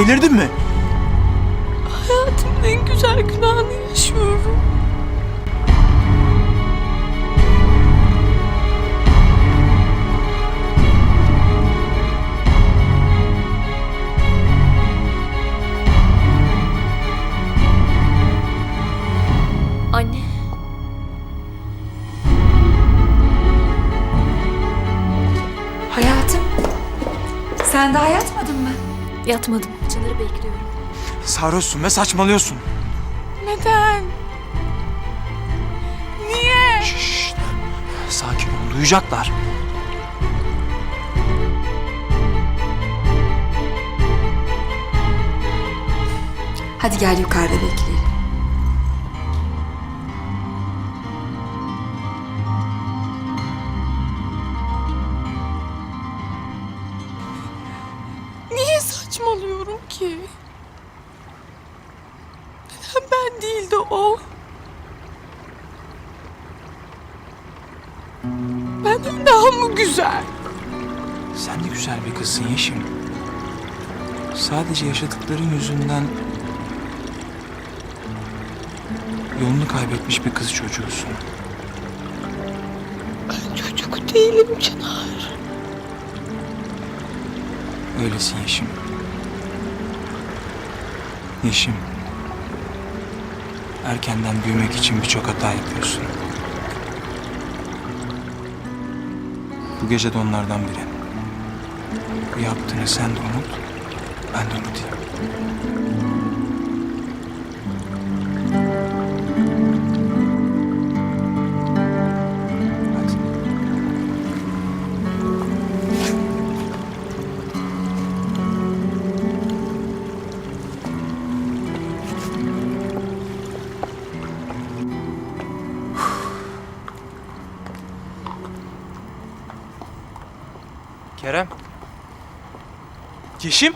delirdin mi? Hayatımın en güzel günahını yaşıyorum. Anne. Hayatım, sen daha yatmadın mı? Yatmadım. Çınar'ı bekliyorum. Sarhoşsun ve saçmalıyorsun. Neden? Niye? Şşş. Sakin ol, duyacaklar. Hadi gel yukarıda bekleyelim. Benden daha mı güzel? Sen de güzel bir kızsın Yeşim. Sadece yaşadıkların yüzünden yolunu kaybetmiş bir kız çocuğusun. Ben çocuk değilim Çınar. Öylesin Yeşim. Yeşim. Erkenden büyümek için birçok hata yapıyorsun. Bu gece de onlardan biri. Bu yaptığını sen de unut, ben de unutayım. Kerem. Yeşim.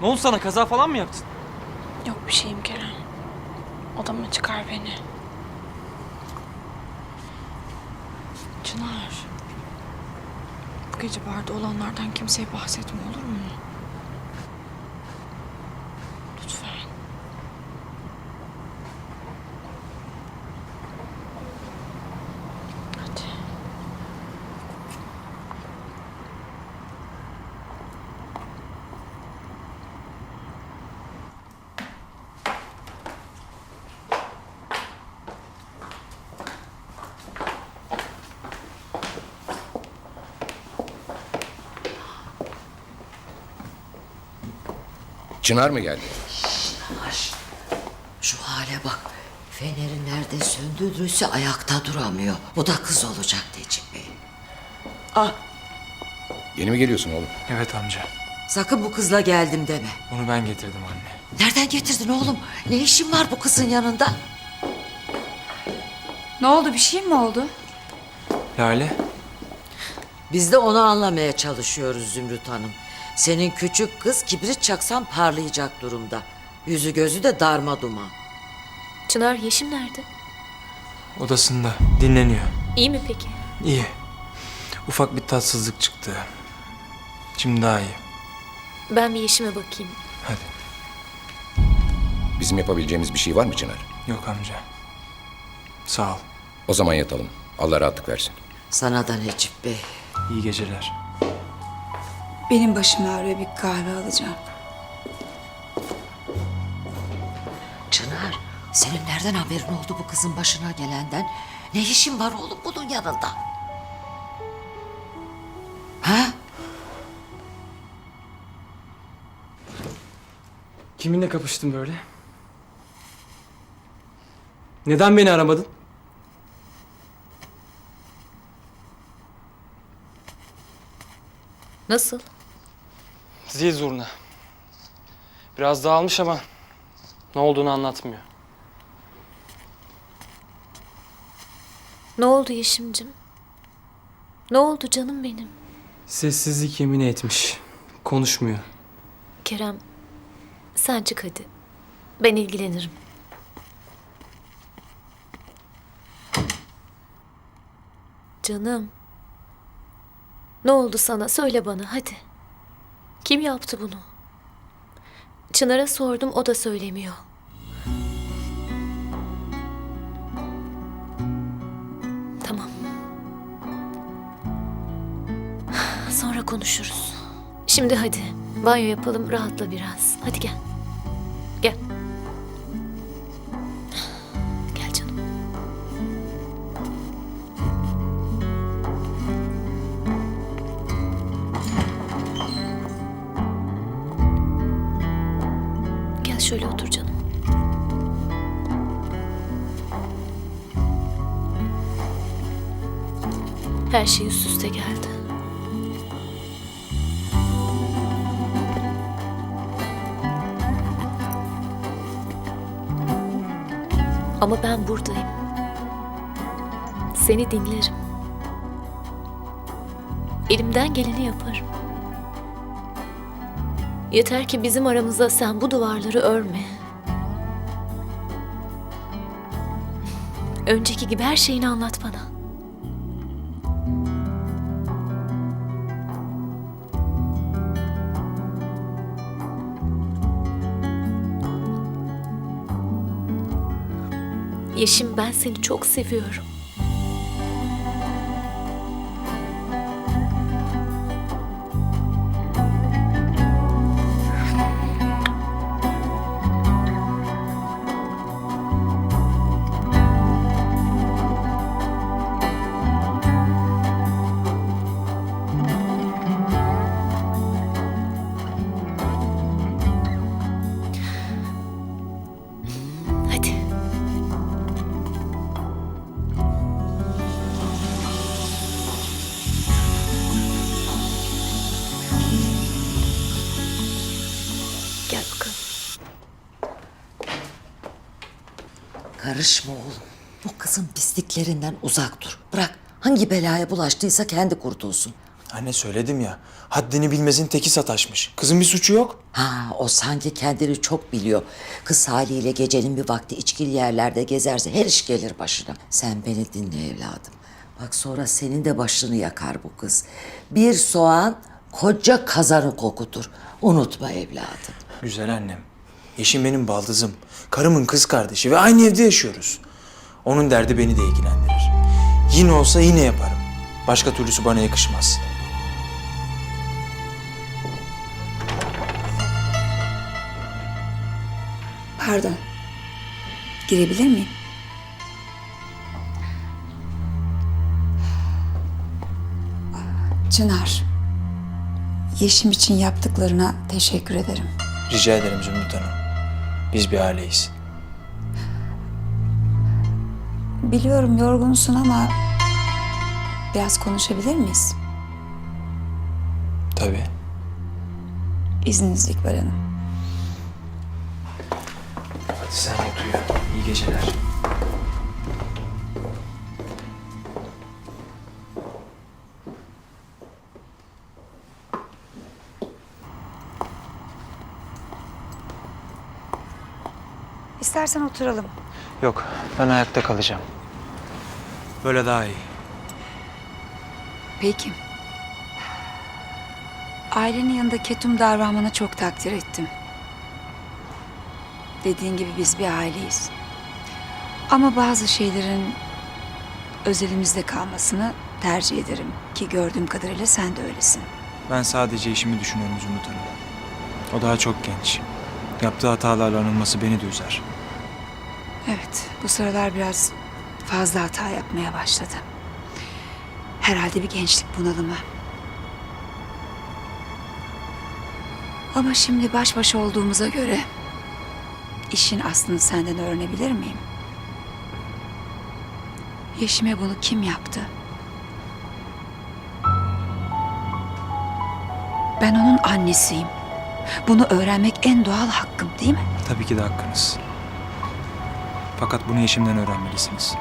Ne oldu sana? Kaza falan mı yaptın? Yok bir şeyim Kerem. Odama çıkar beni. Çınar. Bu gece barda olanlardan kimseye bahsetme olur mu? Lütfen. Hadi. Çınar mı geldi? Yavaş. Şu hale bak. Feneri nerede söndürdüyse ayakta duramıyor. Bu da kız olacak Necip Bey. Yeni mi geliyorsun oğlum? Evet amca. Sakın bu kızla geldim deme. Onu ben getirdim anne. Nereden getirdin oğlum? Ne işin var bu kızın yanında? Ne oldu, bir şey mi oldu? Lale. Biz de onu anlamaya çalışıyoruz Zümrüt Hanım. Senin küçük kız kibrit çaksan parlayacak durumda. Yüzü gözü de darma duman. Çınar Yeşim nerede? Odasında. Dinleniyor. İyi mi peki? İyi. Ufak bir tatsızlık çıktı. Şimdi daha iyi. Ben bir Yeşim'e bakayım. Hadi. Bizim yapabileceğimiz bir şey var mı Çınar? Yok amca. Sağ ol. O zaman yatalım. Allah rahatlık versin. Sana da Necip Bey. İyi geceler. Benim başım ağrıyor, bir kahve alacağım. Çınar, senin nereden haberin oldu bu kızın başına gelenden? Ne işin var oğlum bunun yanında? Ha? Kiminle kapıştın böyle? Neden beni aramadın? Nasıl? Zil zurna. Biraz dağılmış ama ne olduğunu anlatmıyor. Ne oldu Yeşim'cim? Ne oldu canım benim? Sessizlik yemin etmiş. Konuşmuyor. Kerem, sen çık hadi. Ben ilgilenirim. Canım. Ne oldu sana? Söyle bana hadi. Kim yaptı bunu? Çınar'a sordum o da söylemiyor. Tamam. Sonra konuşuruz. Şimdi hadi. Banyo yapalım, rahatla biraz. Hadi gel. Şöyle otur canım. Her şey üst üste geldi. Ama ben buradayım. Seni dinlerim. Elimden geleni yaparım. Yeter ki bizim aramızda sen bu duvarları örme. Önceki gibi her şeyini anlat bana. Yeşim ben seni çok seviyorum. Karışma oğlum. Bu kızın pisliklerinden uzak dur. Bırak. Hangi belaya bulaştıysa kendi kurtulsun. Anne söyledim ya. Haddini bilmezin teki sataşmış. Kızın bir suçu yok. Ha o sanki kendini çok biliyor. Kız haliyle gecenin bir vakti içkili yerlerde gezerse her iş gelir başına. Sen beni dinle evladım. Bak sonra senin de başını yakar bu kız. Bir soğan koca kazanı kokutur. Unutma evladım. Güzel annem. Yeşim benim baldızım. Karımın kız kardeşi ve aynı evde yaşıyoruz. Onun derdi beni de ilgilendirir. Yine olsa yine yaparım. Başka türlüsü bana yakışmaz. Pardon. Girebilir miyim? Çınar. Yeşim için yaptıklarına teşekkür ederim. Rica ederim Zümrüt Hanım. Biz bir aileyiz. Biliyorum yorgunsun ama biraz konuşabilir miyiz? Tabii. İzninizle İkbal Hanım. Hadi sen yat uyu. İyi geceler. İstersen oturalım. Yok, ben ayakta kalacağım. Böyle daha iyi. Peki. Ailenin yanında ketum davranmanı çok takdir ettim. Dediğin gibi biz bir aileyiz. Ama bazı şeylerin özelimizde kalmasını tercih ederim. Ki gördüğüm kadarıyla sen de öylesin. Ben sadece işimi düşünüyorum Zümrüt Hanım. O daha çok genç. Yaptığı hatalarla anılması beni de üzer. Evet, bu sıralar biraz fazla hata yapmaya başladı. Herhalde bir gençlik bunalımı. Ama şimdi baş başa olduğumuza göre işin aslını senden öğrenebilir miyim? Yeşime bunu kim yaptı? Ben onun annesiyim. Bunu öğrenmek en doğal hakkım değil mi? Tabii ki de hakkınız. Fakat bunu eşimden öğrenmelisiniz.